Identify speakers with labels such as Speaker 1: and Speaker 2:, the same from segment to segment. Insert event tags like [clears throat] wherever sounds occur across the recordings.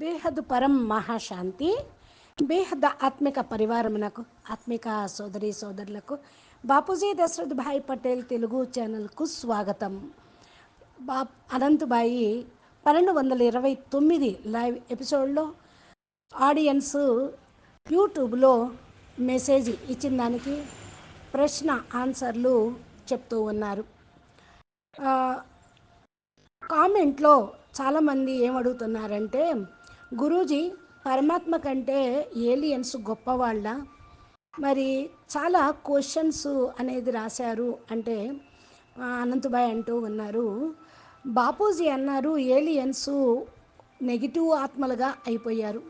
Speaker 1: బేహద్ పరం మహాశాంతి బేహద్ ఆత్మిక పరివారమునకు ఆత్మిక సోదరి సోదరులకు. బాపూజీ దశరథ్ భాయ్ పటేల్ తెలుగు ఛానల్కు స్వాగతం. బా అనంతబాయి పన్నెండు వందల ఇరవై తొమ్మిది లైవ్ ఎపిసోడ్లో ఆడియన్స్ యూట్యూబ్లో మెసేజ్ ఇచ్చిన దానికి ప్రశ్న ఆన్సర్లు చెప్తూ ఉన్నారు. కామెంట్లో చాలామంది ఏమడుగుతున్నారంటే గురూజీ పరమాత్మ కంటే ఏలియన్స్ గొప్పవాళ్ళ. మరి చాలా క్వశ్చన్స్ అనేది రాశారు. అంటే అనంతభాయ్ అనంతబాయ్ అంటూ ఉన్నారు. బాపూజీ అన్నారు ఏలియన్స్ నెగిటివ్ ఆత్మలుగా అయిపోయారు.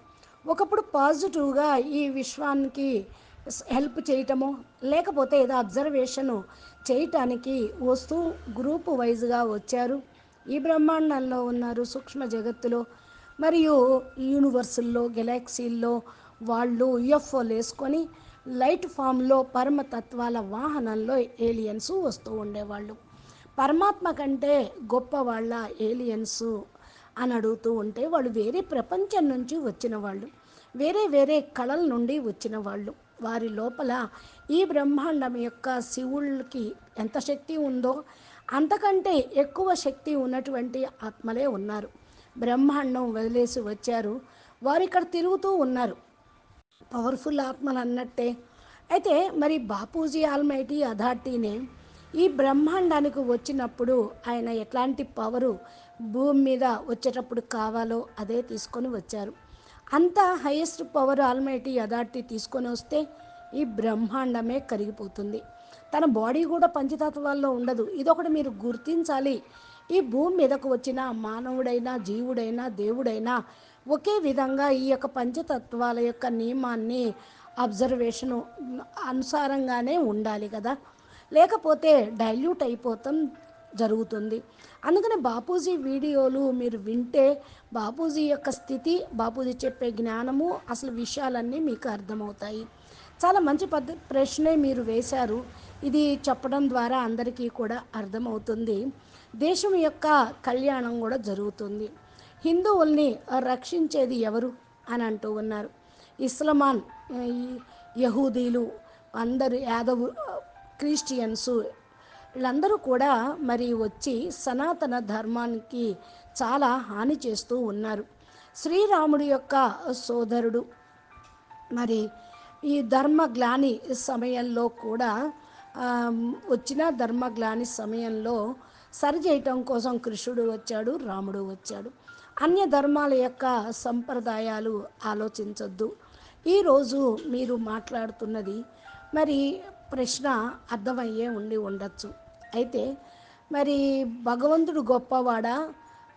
Speaker 1: ఒకప్పుడు పాజిటివ్గా ఈ విశ్వానికి హెల్ప్ చేయటము లేకపోతే ఏదో అబ్జర్వేషను చేయటానికి వస్తూ గ్రూప్ వైజ్గా వచ్చారు. ఈ బ్రహ్మాండంలో ఉన్నారు సూక్ష్మ జగత్తులో. మరియు యూనివర్సుల్లో గెలాక్సీల్లో వాళ్ళు యుఎఫ్ఓలు వేసుకొని లైట్ ఫామ్లో పరమతత్వాల వాహనంలో ఏలియన్స్ వస్తూ ఉండేవాళ్ళు. పరమాత్మ కంటే గొప్ప వాళ్ళ ఏలియన్స్ అని అడుగుతూ ఉంటే వాళ్ళు వేరే ప్రపంచం నుంచి వచ్చిన వాళ్ళు వేరే వేరే కళల నుండి వచ్చిన వాళ్ళు. వారి లోపల ఈ బ్రహ్మాండం యొక్క శివుళ్ళకి ఎంత శక్తి ఉందో అంతకంటే ఎక్కువ శక్తి ఉన్నటువంటి ఆత్మలే ఉన్నారు. బ్రహ్మాండం వదిలేసి వచ్చారు. వారు ఇక్కడ తిరుగుతూ ఉన్నారు. పవర్ఫుల్ ఆత్మలు అన్నట్టే అయితే మరి బాపూజీ ఆల్మైటీ అథార్టీనే ఈ బ్రహ్మాండానికి వచ్చినప్పుడు ఆయన ఎట్లాంటి పవరు భూమి మీద వచ్చేటప్పుడు కావాలో అదే తీసుకొని వచ్చారు. అంత హైయెస్ట్ పవర్ ఆల్మైటీ అథార్టీ తీసుకొని వస్తే ఈ బ్రహ్మాండమే కరిగిపోతుంది. తన బాడీ కూడా పంచతత్వాల్లో ఉండదు. ఇదొకటి మీరు గుర్తించాలి. ఈ భూమి మీదకు వచ్చిన మానవుడైనా జీవుడైనా దేవుడైనా ఒకే విధంగా ఈ యొక్క పంచతత్వాల యొక్క నియమాన్ని అబ్జర్వేషను అనుసారంగానే ఉండాలి కదా. లేకపోతే డైల్యూట్ అయిపోతాం జరుగుతుంది. అందుకని బాపూజీ వీడియోలు మీరు వింటే బాపూజీ యొక్క స్థితి బాపూజీ చెప్పే జ్ఞానము అసలు విషయాలన్నీ మీకు అర్థమవుతాయి. చాలా మంచి పద్ధ ప్రశ్నే మీరు వేశారు. ఇది చెప్పడం ద్వారా అందరికీ కూడా అర్థమవుతుంది. దేశం యొక్క కళ్యాణం కూడా జరుగుతుంది. హిందువుల్ని రక్షించేది ఎవరు అని అంటూ ఉన్నారు. ఇస్లమాన్ ఈ యహూదీలు అందరు యాదవు క్రిస్టియన్స్ వీళ్ళందరూ కూడా మరి వచ్చి సనాతన ధర్మానికి చాలా హాని చేస్తూ ఉన్నారు. శ్రీరాముడి యొక్క సోదరుడు మరి ఈ ధర్మగ్లాని సమయంలో కూడా వచ్చిన ధర్మగ్లాని సమయంలో సరిచేయటం కోసం కృష్ణుడు వచ్చాడు రాముడు వచ్చాడు. అన్య ధర్మాల యొక్క సంప్రదాయాలు ఆలోచించొద్దు. ఈరోజు మీరు మాట్లాడుతున్నది మరి ప్రశ్న అర్థమయ్యే ఉండి ఉండొచ్చు. అయితే మరి భగవంతుడు గొప్పవాడా?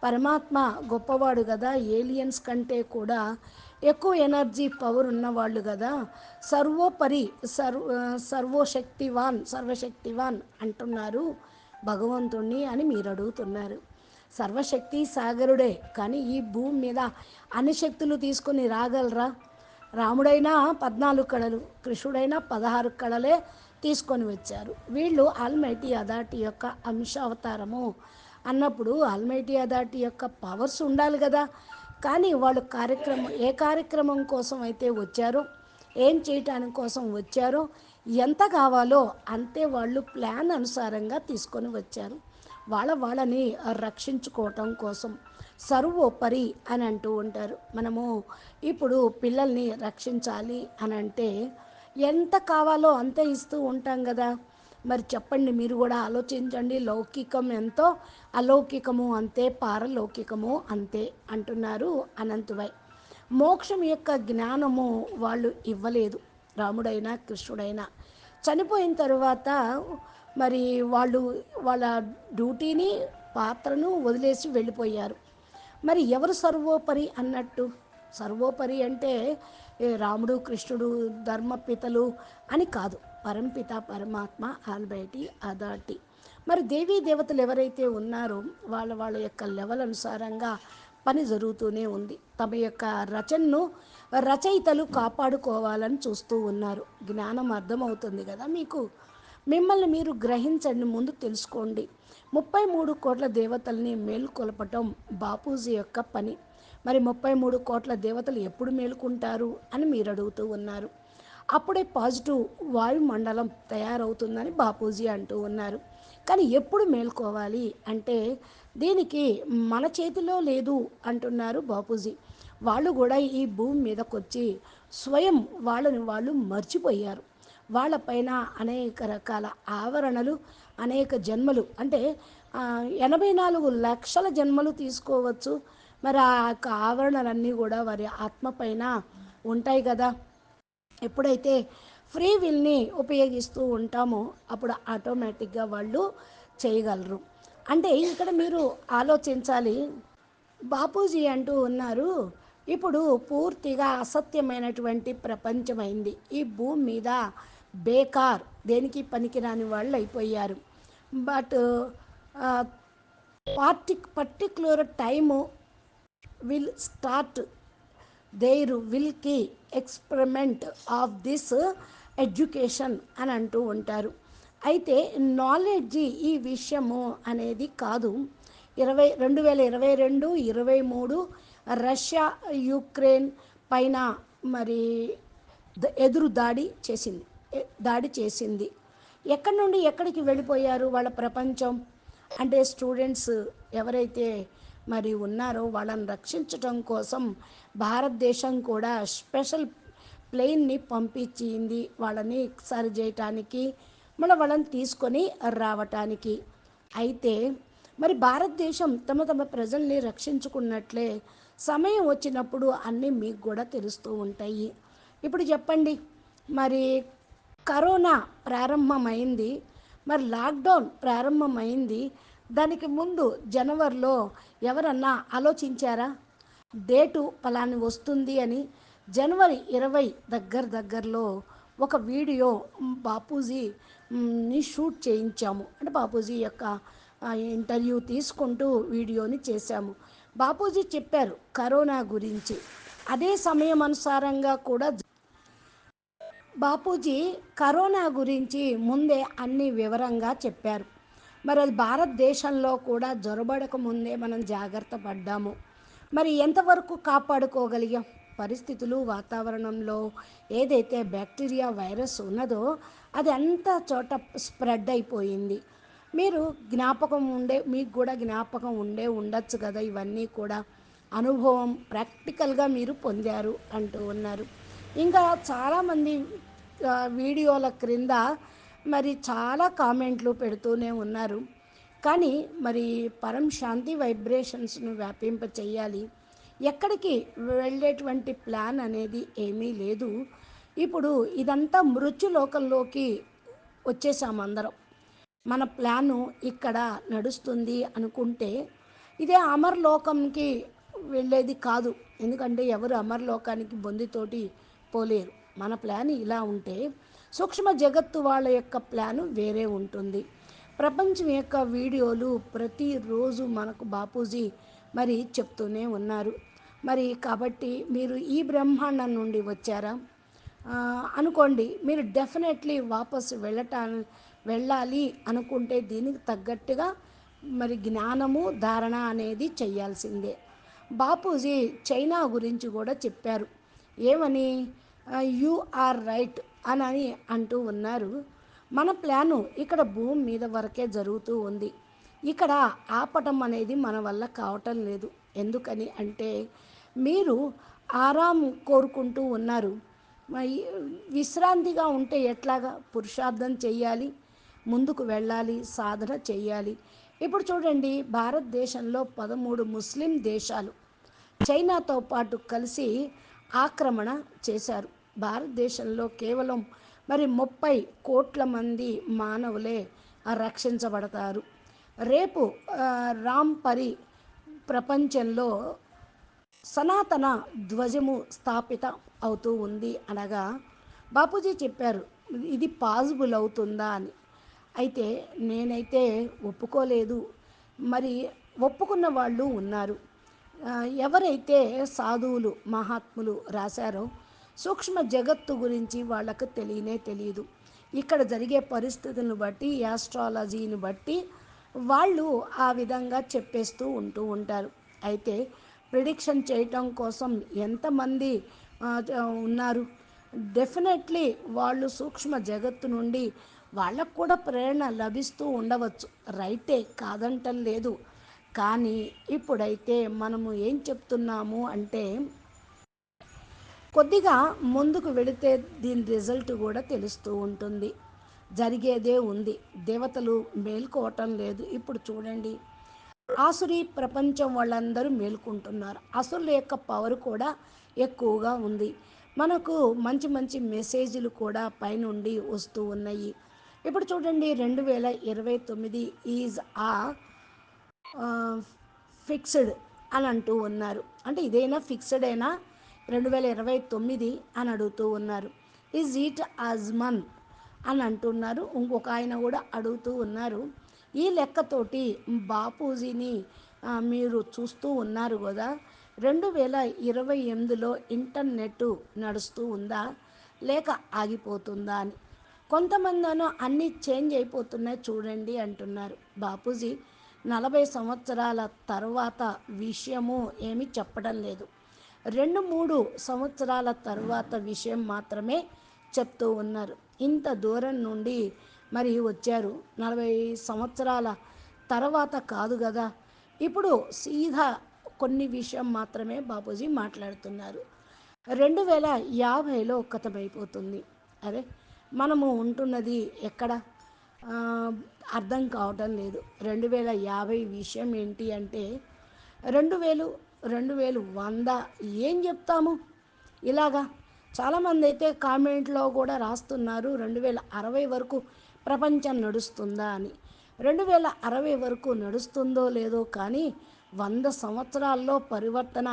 Speaker 1: పరమాత్మ గొప్పవాడు కదా ఏలియన్స్ కంటే కూడా ఎక్కువ ఎనర్జీ పవర్ ఉన్నవాళ్ళు కదా సర్వోపరి సర్వ సర్వశక్తివాన్ సర్వశక్తివాన్ అంటున్నారు. భగవంతుణ్ణి అని మీరు అడుగుతున్నారు సర్వశక్తి సాగరుడే కానీ ఈ భూమి మీద అన్ని శక్తులు తీసుకొని రాగలరా? రాముడైనా పద్నాలుగు కళలు కృష్ణుడైనా పదహారు కళలే తీసుకొని వచ్చారు. వీళ్ళు ఆల్మైటీ అథారిటీ యొక్క అంశావతారము అన్నప్పుడు ఆల్మైటీ అథారిటీ యొక్క పవర్స్ ఉండాలి కదా. కానీ వాళ్ళు కార్యక్రమం ఏ కార్యక్రమం కోసం అయితే వచ్చారో ఏం చేయటానికి కోసం వచ్చారో ఎంత కావాలో అంతే వాళ్ళు ప్లాన్ అనుసారంగా తీసుకొని వచ్చారు. వాళ్ళ వాళ్ళని రక్షించుకోవటం కోసం సర్వోపరి అని అంటూ ఉంటారు. మనము ఇప్పుడు పిల్లల్ని రక్షించాలి అని అంటే ఎంత కావాలో అంతే ఇస్తూ ఉంటాం కదా. మరి చెప్పండి మీరు కూడా ఆలోచించండి. లౌకికం ఎంతో అలౌకికము అంతే పారలౌకికము అంతే అంటున్నారు అనంతువై. మోక్షం యొక్క జ్ఞానము వాళ్ళు ఇవ్వలేదు. రాముడైనా కృష్ణుడైనా. చనిపోయిన తర్వాత మరి వాళ్ళు వాళ్ళ డ్యూటీని పాత్రను వదిలేసి వెళ్ళిపోయారు. మరి ఎవరు సర్వోపరి అన్నట్టు? సర్వోపరి అంటే రాముడు కృష్ణుడు ధర్మపితలు అని కాదు. పరంపిత పరమాత్మ ఆల్బైటి అథార్టీ మరి దేవీ దేవతలు ఎవరైతే ఉన్నారో వాళ్ళ వాళ్ళ యొక్క లెవెల్ అనుసారంగా పని జరుగుతూనే ఉంది. తమ యొక్క రచనను రచయితలు కాపాడుకోవాలని చూస్తూ ఉన్నారు. జ్ఞానం అర్థమవుతుంది కదా మీకు? మిమ్మల్ని మీరు గ్రహించండి ముందు తెలుసుకోండి. ముప్పై మూడు కోట్ల దేవతల్ని మేలుకొలపటం బాపూజీ యొక్క పని. మరి ముప్పై మూడు కోట్ల దేవతలు ఎప్పుడు మేలుకుంటారు అని మీరు అడుగుతూ ఉన్నారు. అప్పుడే పాజిటివ్ వాయుమండలం తయారవుతుందని బాపూజీ అంటూ ఉన్నారు. కానీ ఎప్పుడు మేల్కోవాలి అంటే దీనికి మన చేతిలో లేదు అంటున్నారు బాపూజీ. వాళ్ళు కూడా ఈ భూమి మీదకు వచ్చి స్వయం వాళ్ళని వాళ్ళు మర్చిపోయారు. వాళ్ళపైన అనేక రకాల ఆవరణలు అనేక జన్మలు అంటే ఎనభై నాలుగు లక్షల జన్మలు తీసుకోవచ్చు. మరి ఆ యొక్క ఆవరణలన్నీ కూడా వారి ఆత్మ పైన ఉంటాయి కదా. ఎప్పుడైతే ఫ్రీ విల్ని ఉపయోగిస్తూ ఉంటామో అప్పుడు ఆటోమేటిక్గా వాళ్ళు చేయగలరు. అంటే ఇక్కడ మీరు ఆలోచించాలి. బాపూజీ అంటూ ఉన్నారు. ఇప్పుడు పూర్తిగా అసత్యమైనటువంటి ప్రపంచమైంది. ఈ భూమి మీద బేకార్ దేనికి పనికిరాని వాళ్ళు అయిపోయారు. But party particular time will start. There will experiment of this education అని అంటూ ఉంటారు. అయితే నాలెడ్జ్ ఈ విషయము అనేది కాదు. ఇరవై రెండు వేల ఇరవై రెండు ఇరవై మూడు రష్యా యుక్రెయిన్ పైన మరి ఎదురు దాడి చేసింది దాడి చేసింది. ఎక్కడి నుండి ఎక్కడికి వెళ్ళిపోయారు వాళ్ళ ప్రపంచం? అంటే స్టూడెంట్స్ ఎవరైతే మరి ఉన్నారో వాళ్ళని రక్షించటం కోసం భారతదేశం కూడా స్పెషల్ ప్లెయిన్ని పంపించింది. వాళ్ళని సరి చేయటానికి మళ్ళీ వాళ్ళని తీసుకొని రావటానికి. అయితే మరి భారతదేశం తమ తమ ప్రజల్ని రక్షించుకున్నట్లే సమయం వచ్చినప్పుడు అన్నీ మీకు కూడా తెలుస్తూ ఉంటాయి. ఇప్పుడు చెప్పండి మరి కరోనా ప్రారంభమైంది మరి లాక్డౌన్ ప్రారంభమైంది దానికి ముందు జనవరిలో ఎవరన్నా ఆలోచించారా? డేటు పలాని వస్తుంది అని జనవరి ఇరవై దగ్గర దగ్గరలో ఒక వీడియో బాపూజీని షూట్ చేయించాము. అంటే బాపూజీ యొక్క ఇంటర్వ్యూ తీసుకుంటూ వీడియోని చేశాము. బాపూజీ చెప్పారు కరోనా గురించి. అదే సమయం అనుసారంగా కూడా బాపూజీ కరోనా గురించి ముందే అన్ని వివరంగా చెప్పారు. మరి అది భారతదేశంలో కూడా జొరబడక ముందే మనం జాగ్రత్త పడ్డాము. మరి ఎంతవరకు కాపాడుకోగలిగాం? పరిస్థితులు వాతావరణంలో ఏదైతే బ్యాక్టీరియా వైరస్ ఉన్నదో అది అంత చోట స్ప్రెడ్ అయిపోయింది. మీరు జ్ఞాపకం ఉండే మీకు కూడా జ్ఞాపకం ఉండే ఉండొచ్చు కదా ఇవన్నీ కూడా. అనుభవం ప్రాక్టికల్గా మీరు పొందారు అంటూ ఉన్నారు. ఇంకా చాలామంది వీడియోల క్రింద మరి చాలా కామెంట్లు పెడుతూనే ఉన్నారు. కానీ మరి పరం శాంతి వైబ్రేషన్స్ను వ్యాపింప చేయాలి ఎక్కడికి వెళ్ళేటువంటి ప్లాన్ అనేది ఏమీ లేదు. ఇప్పుడు ఇదంతా మృత్యులోకంలోకి వచ్చేసాము అందరం. మన ప్లాను ఇక్కడ నడుస్తుంది అనుకుంటే ఇదే అమర్లోకంకి వెళ్ళేది కాదు. ఎందుకంటే ఎవరు అమర్లోకానికి బొందితోటి పోలేరు. మన ప్లాన్ ఇలా ఉంటే సూక్ష్మ జగత్తు వాళ్ళ యొక్క ప్లాను వేరే ఉంటుంది. ప్రపంచం యొక్క వీడియోలు ప్రతిరోజు మనకు బాపూజీ మరి చెప్తూనే ఉన్నారు. మరి కాబట్టి మీరు ఈ బ్రహ్మాండం నుండి వచ్చారా? అనుకోండి మీరు డెఫినెట్లీ వాపసు వెళ్ళటానికి వెళ్ళాలి అనుకుంటే దీనికి తగ్గట్టుగా మరి జ్ఞానము ధారణ అనేది చేయాల్సిందే. బాపూజీ చైనా గురించి కూడా చెప్పారు. ఏమని? యు ఆర్ రైట్ అని అంటూ ఉన్నారు. మన ప్లాను ఇక్కడ భూమి మీద వరకే జరుగుతూ ఉంది. ఇక్కడ ఆపటం అనేది మన వల్ల కావటం లేదు. ఎందుకని అంటే మీరు ఆరాం కోరుకుంటూ ఉన్నారు. విశ్రాంతిగా ఉంటే ఎట్లాగా పురుషార్థం చేయాలి? ముందుకు వెళ్ళాలి సాధన చేయాలి ఇప్పుడు చూడండి భారతదేశంలో పదమూడు ముస్లిం దేశాలు చైనాతో పాటు కలిసి ఆక్రమణ చేశారు. భారతదేశంలో కేవలం మరి ముప్పై కోట్ల మంది మానవులే రక్షించబడతారు. రేపు రాంపరి ప్రపంచంలో సనాతన ధ్వజము స్థాపిత అవుతూ ఉంది అనగా బాపూజీ చెప్పారు ఇది పాజిబుల్ అవుతుందా అని. అయితే నేనైతే ఒప్పుకోలేదు. మరి ఒప్పుకున్న వాళ్ళు ఉన్నారు. ఎవరైతే సాధువులు మహాత్ములు రాశారో సూక్ష్మ జగత్తు గురించి వాళ్ళకు తెలియనే తెలియదు. ఇక్కడ జరిగే పరిస్థితులను బట్టి యాస్ట్రాలజీని బట్టి వాళ్ళు ఆ విధంగా చెప్పేస్తూ ఉంటూ ఉంటారు. అయితే ప్రిడిక్షన్ చేయటం కోసం ఎంతమంది ఉన్నారు? డెఫినెట్లీ వాళ్ళు సూక్ష్మ జగత్తు నుండి వాళ్ళకు కూడా ప్రేరణ లభిస్తూ ఉండవచ్చు. రైటే కాదంటం లేదు. కానీ ఇప్పుడైతే మనము ఏం చెప్తున్నాము అంటే కొద్దిగా ముందుకు వెళితే దీని రిజల్ట్ కూడా తెలుస్తూ ఉంటుంది. జరిగేదే ఉంది. దేవతలు మేల్కోవటం లేదు. ఇప్పుడు చూడండి. ఆసురి ప్రపంచం వాళ్ళందరూ మేల్కుంటున్నారు. అసురుల యొక్క పవర్ కూడా ఎక్కువగా ఉంది. మనకు మంచి మంచి మెసేజ్లు కూడా పైనుండి వస్తూ ఉన్నాయి. ఇప్పుడు చూడండి రెండు వేల ఇరవై తొమ్మిది ఈజ్ ఆ ఫిక్స్డ్ అని అంటూ ఉన్నారు. అంటే ఇదైనా ఫిక్స్డ్ అయినా రెండు వేల ఇరవై తొమ్మిది అని అడుగుతూ ఉన్నారు. ఈజ్ ఈట్ అజ్మన్ అని అంటున్నారు. ఇంకొక ఆయన కూడా అడుగుతూ ఉన్నారు. ఈ లెక్కతోటి బాపూజీని మీరు చూస్తూ ఉన్నారు కదా. రెండు వేల ఇరవై ఎనిమిదిలో ఇంటర్నెట్ నడుస్తూ ఉందా? లేక ఆగిపోతుందా అని. కొంతమందినో అన్నీ చేంజ్ అయిపోతున్నాయి చూడండి అంటున్నారు. బాపూజీ నలభై సంవత్సరాల తర్వాత విషయము ఏమి చెప్పడం లేదు. రెండు మూడు సంవత్సరాల తర్వాత విషయం మాత్రమే చెప్తూ ఉన్నారు. ఇంత దూరం నుండి మరి వచ్చారు. నలభై సంవత్సరాల తర్వాత కాదు కదా? ఇప్పుడు సీదా కొన్ని విషయం మాత్రమే బాపూజీ మాట్లాడుతున్నారు. రెండు వేల యాభైలో కథమైపోతుంది. అదే మనము ఉంటున్నది ఎక్కడ? అర్థం కావటం లేదు. రెండు వేల యాభై విషయం ఏంటి అంటే రెండు వేలు రెండు వేలు వంద ఏం చెప్తాము? ఇలాగా చాలామంది అయితే కామెంట్లో కూడా రాస్తున్నారు రెండు వేల అరవై వరకు ప్రపంచం నడుస్తుందా అని. రెండు వేల అరవై వరకు నడుస్తుందో లేదో కానీ వంద సంవత్సరాల్లో పరివర్తన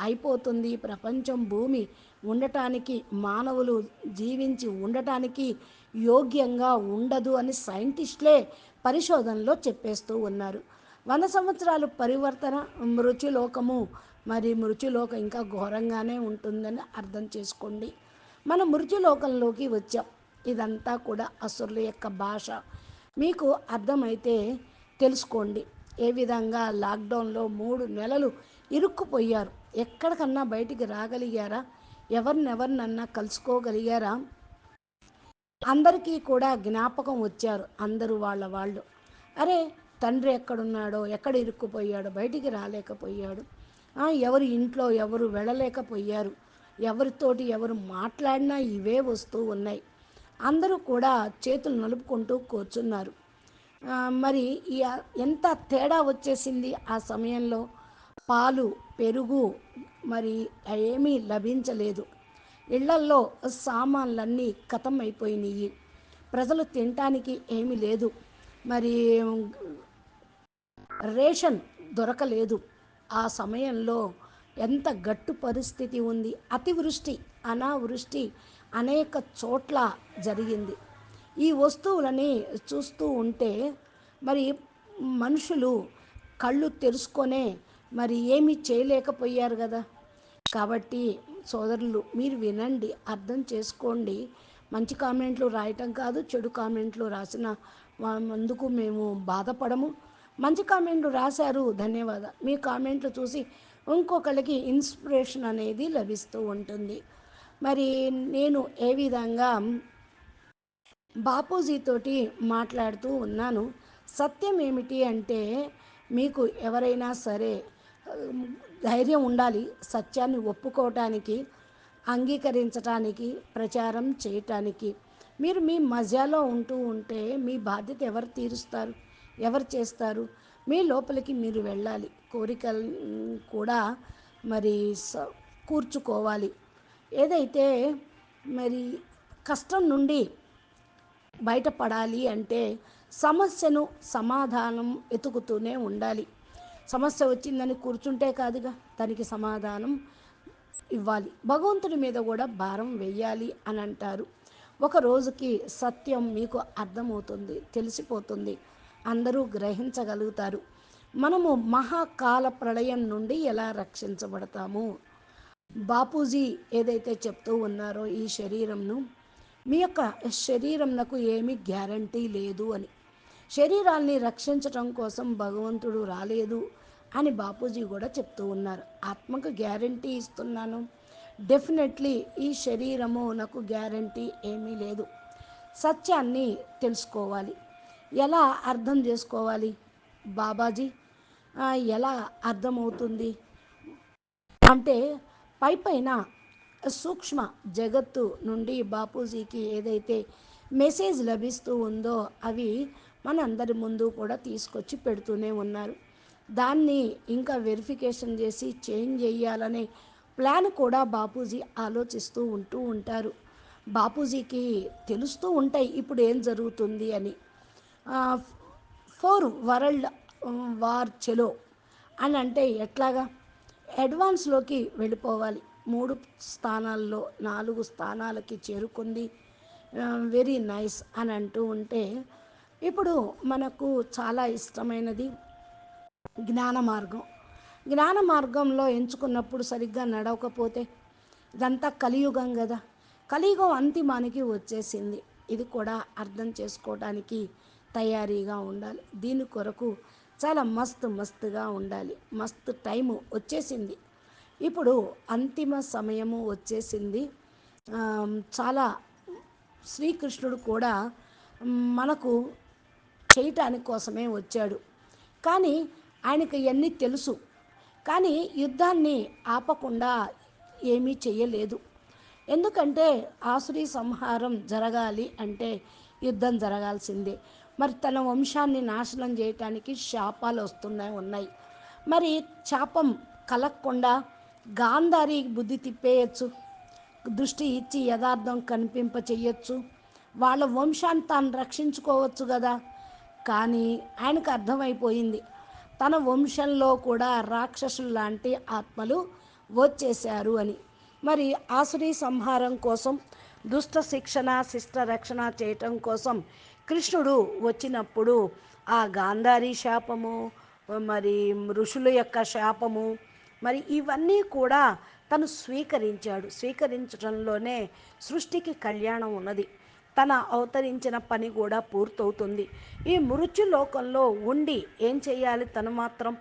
Speaker 1: అయిపోతుంది ప్రపంచం భూమి. ఉండటానికి మానవులు జీవించి ఉండటానికి యోగ్యంగా ఉండదు అని సైంటిస్టులే పరిశోధనలో చెప్పేస్తూ ఉన్నారు. వంద సంవత్సరాలు పరివర్తన మృత్యులోకము మరి మృత్యులోకం ఇంకా ఘోరంగానే ఉంటుందని అర్థం చేసుకోండి. మనం మృత్యులోకంలోకి వచ్చాం. ఇదంతా కూడా అసురుల యొక్క భాష. మీకు అర్థమైతే తెలుసుకోండి. ఏ విధంగా లాక్డౌన్లో మూడు నెలలు ఇరుక్కుపోయారు. ఎక్కడికన్నా బయటికి రాగలిగారా? ఎవరినెవరినన్నా కలుసుకోగలిగారా? అందరికీ కూడా జ్ఞాపకం వచ్చారు అందరూ వాళ్ళ వాళ్ళు. అరే తండ్రి ఎక్కడున్నాడో ఎక్కడ ఇరుక్కుపోయాడో బయటికి రాలేకపోయాడు. ఎవరు ఇంట్లో ఎవరు వెళ్ళలేకపోయారు. ఎవరితోటి ఎవరు మాట్లాడినా ఇవే వస్తూ ఉన్నాయి. అందరూ కూడా చేతులు నలుపుకుంటూ కూర్చున్నారు. మరి ఎంత తేడా వచ్చేసింది ఆ సమయంలో? పాలు పెరుగు మరి ఏమీ లభించలేదు. ఇళ్ళల్లో సామాన్లన్నీ కథం అయిపోయినాయి ప్రజలు తినటానికి ఏమీ లేదు. మరి రేషన్ దొరకలేదు. ఆ సమయంలో ఎంత గట్టు పరిస్థితి ఉంది. అతివృష్టి అనావృష్టి అనేక చోట్ల జరిగింది. ఈ వస్తువులని చూస్తూ ఉంటే మరి మనుషులు కళ్ళు తెరుచుకొనే మరి ఏమీ చేయలేకపోయారు కదా. కాబట్టి సోదరులు మీరు వినండి అర్థం చేసుకోండి. మంచి కామెంట్లు రాయటం కాదు చెడు కామెంట్లు రాసిన అందుకు మేము బాధపడము. మంచి కామెంట్లు రాశారు ధన్యవాదాలు. మీ కామెంట్లు చూసి ఇంకొకళ్ళకి ఇన్స్పిరేషన్ అనేది లభిస్తూ ఉంటుంది. మరి నేను ఏ విధంగా బాపూజీతోటి మాట్లాడుతూ ఉన్నాను సత్యం ఏమిటి అంటే మీకు ఎవరైనా సరే ధైర్యం ఉండాలి సత్యాన్ని ఒప్పుకోవటానికి అంగీకరించటానికి ప్రచారం చేయటానికి. మీరు మీ మజాలో ఉంటూ ఉంటే మీ బాధ్యత ఎవరు తీరుస్తారు ఎవరు చేస్తారు? మీ లోపలికి మీరు వెళ్ళాలి. కోరికలు కూడా మరి కూర్చుకోవాలి. ఏదైతే మరి కష్టం నుండి బయటపడాలి అంటే సమస్యను సమాధానం వెతుకుతూనే ఉండాలి. సమస్య వచ్చిందని కూర్చుంటే కాదుగా దానికి సమాధానం ఇవ్వాలి. భగవంతుడి మీద కూడా భారం వెయ్యాలి అని అంటారు. ఒక రోజుకి సత్యం మీకు అర్థమవుతుంది తెలిసిపోతుంది. అందరూ గ్రహించగలుగుతారు. మనము మహాకాల ప్రళయం నుండి ఎలా రక్షించబడతాము? బాపూజీ ఏదైతే చెప్తూ ఉన్నారో ఈ శరీరంను మీ యొక్క శరీరంనకు ఏమీ గ్యారంటీ లేదు అని. శరీరాల్ని రక్షించటం కోసం భగవంతుడు రాలేదు. అని బాపూజీ కూడా చెప్తూ ఉన్నారు. ఆత్మకు గ్యారంటీ ఇస్తున్నాను. డెఫినెట్లీ ఈ శరీరము నాకు గ్యారంటీ ఏమీ లేదు. సత్యాన్ని తెలుసుకోవాలి. ఎలా అర్థం చేసుకోవాలి? బాబాజీ ఎలా అర్థమవుతుంది? అంటే పై పైన సూక్ష్మ జగత్తు నుండి బాపూజీకి ఏదైతే మెసేజ్ లభిస్తూ ఉందో అవి మనందరి ముందు కూడా తీసుకొచ్చి పెడుతూనే ఉన్నారు. దాన్ని ఇంకా వెరిఫికేషన్ చేసి చేంజ్ చేయాలనే ప్లాన్ కూడా బాపూజీ ఆలోచిస్తూ ఉంటూ ఉంటారు. బాపూజీకి తెలుస్తూ ఉంటాయి ఇప్పుడు ఏం జరుగుతుంది అని. ఫోర్ వరల్డ్ వార్ చెలో అని అంటే ఎట్లాగా? అడ్వాన్స్లోకి వెళ్ళిపోవాలి. మూడు స్థానాల్లో నాలుగు స్థానాలకి చేరుకుంది. వెరీ నైస్ అని అంటూ ఉంటే ఇప్పుడు మనకు చాలా ఇష్టమైనది జ్ఞాన మార్గం. జ్ఞాన మార్గంలో ఎంచుకున్నప్పుడు సరిగ్గా నడవకపోతే ఇదంతా కలియుగం కదా. కలియుగం అంతిమానికి వచ్చేసింది. ఇది కూడా అర్థం చేసుకోవడానికి తయారీగా ఉండాలి. దీని కొరకు చాలా మస్తు మస్తుగా ఉండాలి. మస్తు టైము వచ్చేసింది. ఇప్పుడు అంతిమ సమయము వచ్చేసింది. చాలా శ్రీకృష్ణుడు కూడా మనకు చేయటానికి కోసమే వచ్చాడు. కానీ ఆయనకు ఇవన్నీ తెలుసు. కానీ యుద్ధాన్ని ఆపకుండా ఏమీ చేయలేదు ఎందుకంటే ఆసురీ సంహారం జరగాలి అంటే యుద్ధం జరగాల్సిందే. మరి తన వంశాన్ని నాశనం చేయటానికి శాపాలు వస్తున్నాయి ఉన్నాయి. మరి శాపం కలగకుండా గాంధారి బుద్ధి తిప్పేయచ్చు. దృష్టి ఇచ్చి యథార్థం కనిపింప చేయొచ్చు వాళ్ళ వంశాన్ని తాను రక్షించుకోవచ్చు కదా. కానీ ఆయనకు అర్థమైపోయింది. తన వంశంలో కూడా రాక్షసులు లాంటి ఆత్మలు వచ్చేశారు అని. మరి ఆసురీ సంహారం కోసం దుష్ట శిక్షణ శిష్ట రక్షణ చేయటం కోసం కృష్ణుడు వచ్చినప్పుడు ఆ గాంధారి శాపము మరి ఋషుల యొక్క శాపము మరి ఇవన్నీ కూడా తను స్వీకరించాడు. స్వీకరించడంలోనే సృష్టికి కళ్యాణం ఉన్నది. తన అవతరించిన పని కూడా పూర్తవుతుంది. ఈ మృత్యు లోకంలో ఉండి ఏం చేయాలి? తను మాత్రం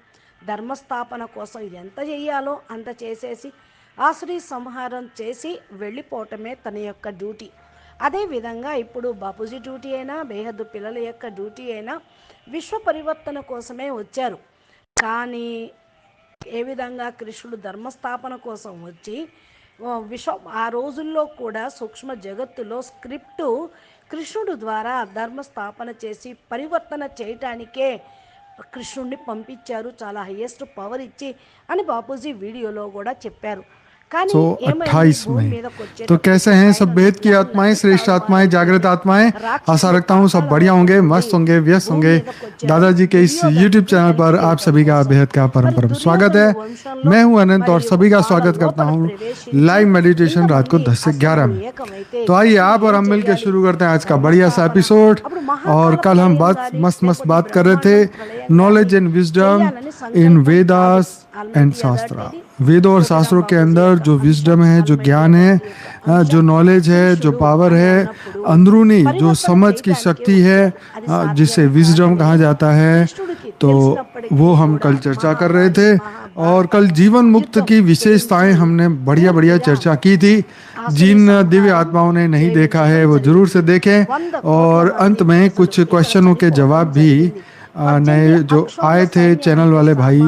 Speaker 1: ధర్మస్థాపన కోసం ఎంత చేయాలో అంత చేసేసి ఆశ్రీ సంహారం చేసి వెళ్ళిపోవటమే తన యొక్క డ్యూటీ. అదేవిధంగా ఇప్పుడు బాపూజీ డ్యూటీ అయినా బేహద్దు పిల్లల యొక్క డ్యూటీ అయినా విశ్వ పరివర్తన కోసమే వచ్చారు. కానీ ఏ విధంగా కృష్ణుడు ధర్మస్థాపన కోసం వచ్చి విశ్వం ఆ రోజుల్లో కూడా సూక్ష్మ జగత్తులో స్క్రిప్టు కృష్ణుడు ద్వారా ధర్మ స్థాపన చేసి పరివర్తన చేయటానికే కృష్ణుడిని పంపించారు. చాలా హయ్యెస్ట్ పవర్ ఇచ్చి అని బాపూజీ వీడియోలో కూడా చెప్పారు. सो
Speaker 2: अट्ठाईस
Speaker 1: में
Speaker 2: तो,
Speaker 1: तो
Speaker 2: कैसे हैं सब भेद की आत्माएँ श्रेष्ठ आत्माएँ जागृत आत्माएँ? आशा रखता हूँ सब बढ़िया होंगे मस्त होंगे व्यस्त होंगे। दादाजी के इस YouTube चैनल पर आप सभी का बेहद का परम परम स्वागत है। मैं हूँ अनंत और सभी का स्वागत करता हूँ लाइव मेडिटेशन रात को दस से ग्यारह। में तो आइए आप और हम मिलकर शुरू करते हैं आज का बढ़िया सा एपिसोड और कल हम बात मस्त मस्त बात कर रहे थे knowledge and wisdom in Vedas and shastra वेदों और शास्त्रों के अंदर जो विजडम है, जो ज्ञान है जो नॉलेज है, जो पावर है, अंदरूनी जो समझ की शक्ति है जिसे विजडम कहा जाता है तो वो हम कल चर्चा कर रहे थे और कल जीवन मुक्त की विशेषताएँ हमने बढ़िया बढ़िया चर्चा की थी। जिन दिव्य आत्माओं ने नहीं देखा है, वो ज़रूर से देखें और अंत में कुछ क्वेश्चनों के जवाब भी नए जो आए थे चैनल वाले भाई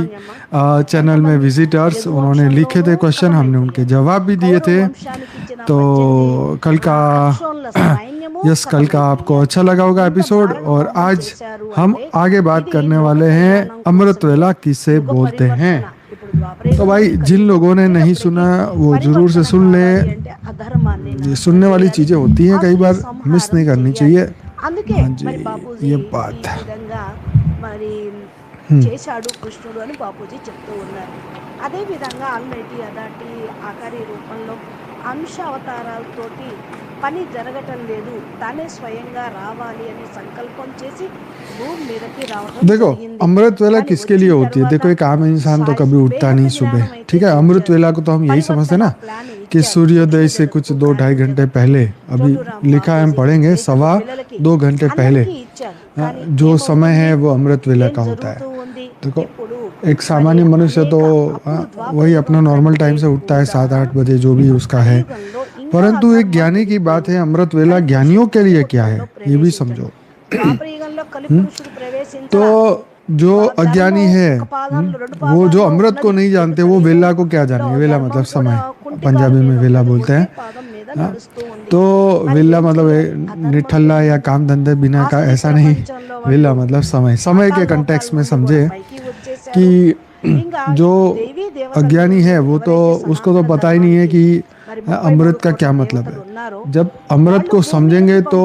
Speaker 2: चैनल में विजिटर्स उन्होंने लिखे थे क्वेश्चन हमने उनके जवाब भी दिए थे। तो कल का यस कल का आपको अच्छा लगा होगा एपिसोड और आज हम आगे बात करने वाले हैं अमृत वेला किसे बोलते हैं? तो भाई जिन लोगों ने नहीं सुना वो ज़रूर से सुन ले। ये सुनने वाली चीज़ें होती हैं कई बार मिस नहीं करनी चाहिए। हाँ जी ये बात है।
Speaker 1: విధంగా మరి చేశాడు కృష్ణుడు అని బాపూజీ చెప్తూ ఉన్నారు అదే విధంగా ఆల్మైటీ అదాటి ఆకారి రూపంలో అంశ అవతారాలతోటి పని జరగటం లేదు తానే స్వయంగా రావాలి అని సంకల్పం చేసి భూమి మీదకి రావడం
Speaker 2: देखो
Speaker 1: జరిగింది.
Speaker 2: अमृत वेला
Speaker 1: కానీ
Speaker 2: किसके
Speaker 1: వచ్చిన
Speaker 2: लिए होती है
Speaker 1: తర్వాత
Speaker 2: देखो एक आम इंसान तो कभी उठता
Speaker 1: బేహద్దు
Speaker 2: नहीं सुबह
Speaker 1: జ్ఞానం అయితే
Speaker 2: ठीक है अमृत
Speaker 1: ఇచ్చారు.
Speaker 2: वेला को तो हम यही समझते हैं ना
Speaker 1: పరివర్తన ప్లాన్
Speaker 2: कि
Speaker 1: ఇచ్చారు.
Speaker 2: सूर्योदय से कुछ दो ढाई घंटे पहले अभी लिखा है हम पढ़ेंगे सवा दो घंटे पहले
Speaker 1: అందరికీ ఇచ్చారు.
Speaker 2: हाँ, जो समय है वो अमृत वेला का होता है। देखो
Speaker 1: तो
Speaker 2: एक सामान्य मनुष्य तो हाँ, वही अपना नॉर्मल टाइम से उठता है सात आठ बजे जो भी उसका है। परंतु एक ज्ञानी की बात है अमृत वेला ज्ञानियों के लिए क्या है ये भी समझो।
Speaker 1: तो, हम्म।
Speaker 2: तो जो अज्ञानी है हम्म, वो जो अमृत को नहीं जानते वो वेला को क्या जाने वेला मतलब समय। पंजाबी में वेला बोलते हैं। हाँ?
Speaker 1: तो,
Speaker 2: तो विल्ला मतलब निठल्ला या काम धंधे बिना का ऐसा नहीं। विल्ला मतलब समय समय के कंटेक्स में समझे कि [clears throat] जो अज्ञानी है वो तो उसको तो पता ही नहीं है कि अमृत का क्या मतलब है। जब अमृत को समझेंगे तो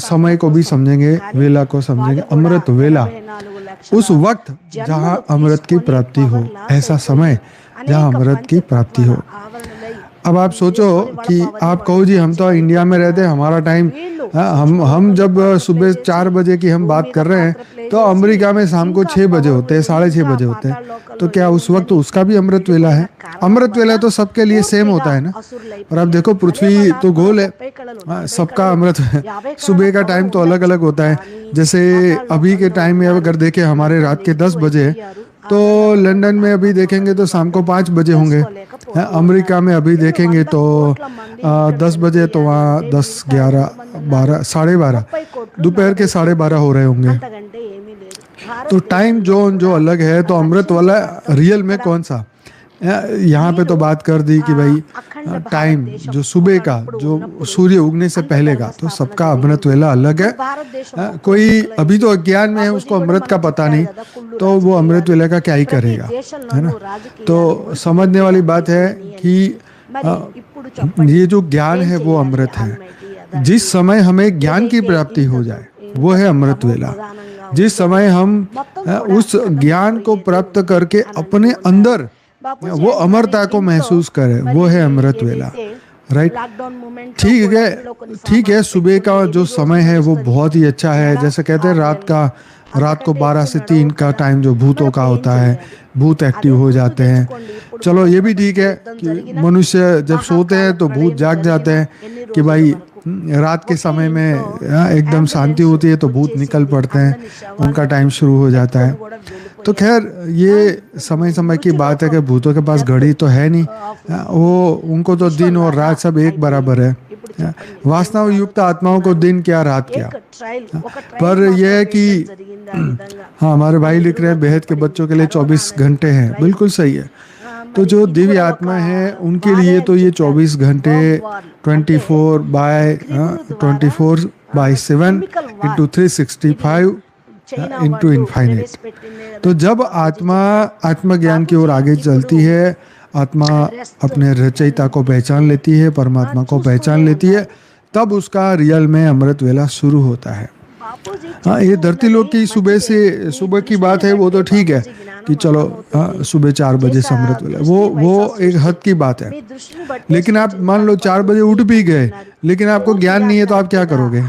Speaker 2: समय को भी समझेंगे वेला को समझेंगे। अमृत वेला उस वक्त जहाँ अमृत की प्राप्ति हो ऐसा समय जहाँ अमृत की प्राप्ति हो। अब आप सोचो कि आप कहो जी, हम तो इंडिया में रहते हैं, हमारा टाइम हाँ, हम हम जब सुबह चार बजे की हम बात कर रहे हैं तो अमेरिका में शाम को छः बजे होते हैं, साढ़े छः बजे होते हैं। तो क्या उस वक्त उसका भी अमृत वेला है? अमृत वेला तो सबके लिए सेम होता है ना? और आप देखो, पृथ्वी तो गोल है। हाँ, सबका अमृत [laughs] सुबह का टाइम तो अलग अलग होता है। जैसे अभी के टाइम में अगर देखें, हमारे रात के दस बजे तो लंदन में अभी देखेंगे तो शाम को पाँच बजे होंगे। अमेरिका में अभी देखेंगे तो आ, दस बजे तो वहाँ दस ग्यारह बारह साढ़े बारह। दोपहर के साढ़े बारह हो रहे होंगे। तो टाइम जोन जो अलग है तो अमृत वाला रियल में कौन सा? यहाँ पे तो बात कर दी कि भाई टाइम जो सुबह का जो सूर्य उगने से पहले का तो सबका अमृत वेला अलग है। कोई अभी तो अज्ञान में है उसको अमृत का पता नहीं तो वो अमृत वेला का क्या ही करेगा है ना? तो समझने वाली बात है कि ये जो ज्ञान है वो अमृत है। जिस समय हमें ज्ञान की प्राप्ति हो जाए वो है अमृत वेला जिस समय हम उस ज्ञान को प्राप्त करके अपने अंदर वो अमरता को महसूस करे वो है अमृत वेला राइट ठीक है ठीक है सुबह का जो समय है वो बहुत ही अच्छा है जैसे कहते हैं रात का रात को 12 से 3 का टाइम जो भूतों का होता है भूत एक्टिव हो जाते हैं। चलो ये भी ठीक है कि मनुष्य जब सोते हैं तो भूत जाग जाते हैं कि भाई हम्म, रात के समय में हाँ, एकदम शांति होती है तो भूत निकल पड़ते हैं उनका टाइम शुरू हो जाता है। तो खैर ये समय समय की बात है कि भूतों के पास घड़ी तो है नहीं। वो उनको तो दिन और रात सब एक बराबर है। हाँ, वासना युक्त आत्माओं को दिन क्या रात क्या।
Speaker 1: हाँ,
Speaker 2: पर यह है कि [clears throat] हाँ हमारे भाई लिख रहे हैं बेहद के बच्चों के लिए 24 घंटे हैं। बिल्कुल सही है। तो जो दिव्य आत्मा है उनके लिए तो ये 24 घंटे 24 four by twenty four by seven into three
Speaker 1: sixty
Speaker 2: five into
Speaker 1: infinite uh,
Speaker 2: तो जब आत्मा आत्मज्ञान की ओर आगे चलती है आत्मा अपने रचयिता को पहचान लेती है परमात्मा को पहचान लेती है तब उसका रियल में अमृत वेला शुरू होता है। हाँ ये धरती लोग की सुबह से सुबह की बात है, वो तो ठीक है कि चलो हाँ सुबह चार बजे समृत वो वो एक हद की बात है। लेकिन आप मान लो चार बजे उठ भी गए, लेकिन आपको ज्ञान नहीं है तो आप क्या करोगे?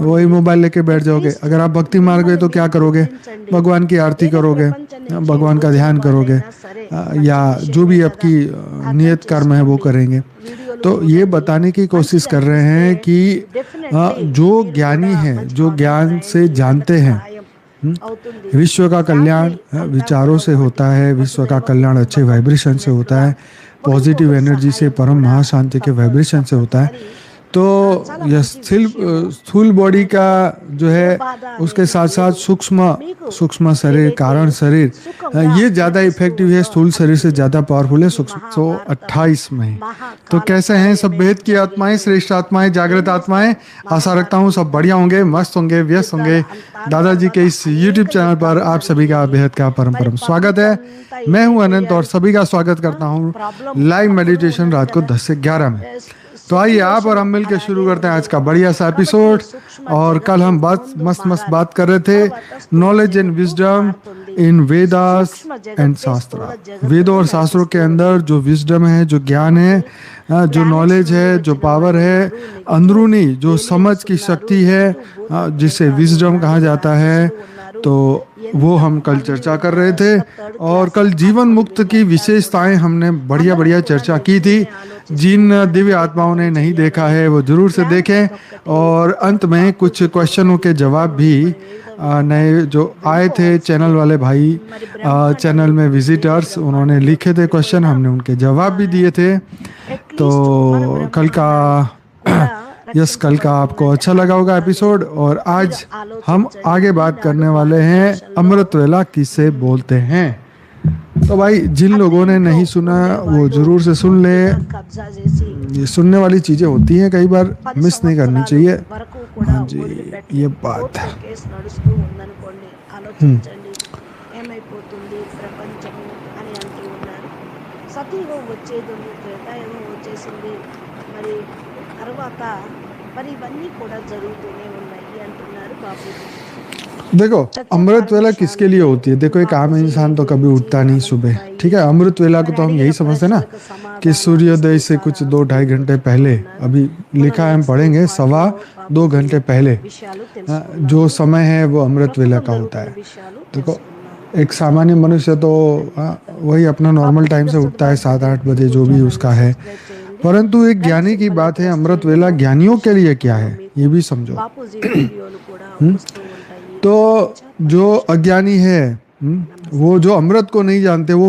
Speaker 2: वही मोबाइल लेके बैठ जाओगे। अगर आप भक्ति मार गए तो क्या करोगे? भगवान की आरती करोगे हाँ, भगवान का ध्यान करोगे हाँ, या जो भी आपकी नियत कर्म है वो करेंगे। तो ये बताने की कोशिश कर रहे हैं कि हाँ, जो ज्ञानी है, जो ज्ञान से जानते हैं। हम्म। विश्व का कल्याण हाँ, विचारों से होता है, विश्व का कल्याण अच्छे वाइब्रेशन से होता है पॉजिटिव एनर्जी से, परम महाशांति के वाइब्रेशन से होता है। तो यह स्थूल स्थूल बॉडी का जो है, उसके साथ साथ सूक्ष्म सूक्ष्म शरीर, कारण शरीर, ये ज़्यादा इफ़ेक्टिव है, स्थूल शरीर से ज़्यादा पावरफुल है, सूक्ष्म, सौ अट्ठाईस में। तो कैसे हैं सब भेद की आत्माएँ, श्रेष्ठ आत्माएँ, जागृत आत्माएँ? आशा रखता हूँ सब बढ़िया होंगे, मस्त होंगे, व्यस्त होंगे। दादाजी के इस यूट्यूब चैनल पर आप सभी का बेहद का परम परम स्वागत है। मैं हूँ अनंत और सभी का स्वागत करता हूँ लाइव मेडिटेशन रात को 10 से 11 में। तो आइए आप और हम मिलकर शुरू करते हैं आज का बढ़िया सा एपिसोड और कल हम बात, मस्त मस्त बात कर रहे थे knowledge and wisdom in Vedas and shastra वेदों और शास्त्रों के अंदर जो विजडम है, जो ज्ञान है जो नॉलेज है, जो पावर है, अंदरूनी जो समझ की शक्ति है जिसे विजडम कहा जाता है तो वो हम कल चर्चा कर रहे थे। और कल जीवन मुक्त की विशेषताएँ हमने बढ़िया बढ़िया चर्चा की थी। जिन दिव्य आत्माओं ने नहीं देखा है, वो ज़रूर से देखें। और अंत में कुछ क्वेश्चनों के जवाब भी नए जो आए थे चैनल वाले भाई चैनल में विजिटर्स उन्होंने लिखे थे क्वेश्चन, हमने उनके जवाब भी दिए थे। तो कल का, यस, कल का आपको अच्छा लगा होगा एपिसोड और आज हम आगे बात करने वाले हैं अमृत वेला किसे बोलते हैं? तो भाई जिन लोगों ने नहीं सुना वो जरूर से सुन ले
Speaker 1: కబ్జా చేసి
Speaker 2: ये सुनने वाली चीजें होती हैं कई बार
Speaker 1: పది
Speaker 2: मिस नहीं करनी
Speaker 1: సంవత్సరాలు
Speaker 2: चाहिए
Speaker 1: వరకు కూడా
Speaker 2: हाँ जी,
Speaker 1: వదిలిపెట్టి
Speaker 2: ये बात
Speaker 1: కోర్టులో
Speaker 2: है।
Speaker 1: కేసు నడుస్తూ ఉందనుకోండి ఆలోచించండి ఏమైపోతుంది ప్రపంచము అని అంటూ ఉన్నారు సతీయుగం వచ్చేది ఉంది త్రేతాయుగం వచ్చేసింది మరి తర్వాత మరి ఇవన్నీ కూడా జరుగుతూనే ఉన్నాయి అంటున్నారు బాబు
Speaker 2: देखो अमृत वेला किसके लिए होती है? देखो एक आम इंसान तो कभी उठता नहीं सुबह ठीक है? अमृत वेला को तो हम यही समझते ना कि सूर्योदय से कुछ दो ढाई घंटे पहले अभी लिखा है हम पढ़ेंगे सवा दो घंटे पहले हाँ, जो समय है वो अमृत वेला का होता है। देखो एक सामान्य मनुष्य तो हाँ, वही अपना नॉर्मल टाइम से उठता है सात आठ बजे जो भी उसका है। परंतु एक ज्ञानी की बात है अमृत वेला ज्ञानियों के लिए क्या है? ये भी समझो। तो जो अज्ञानी है हम्म, वो जो अमृत को नहीं जानते वो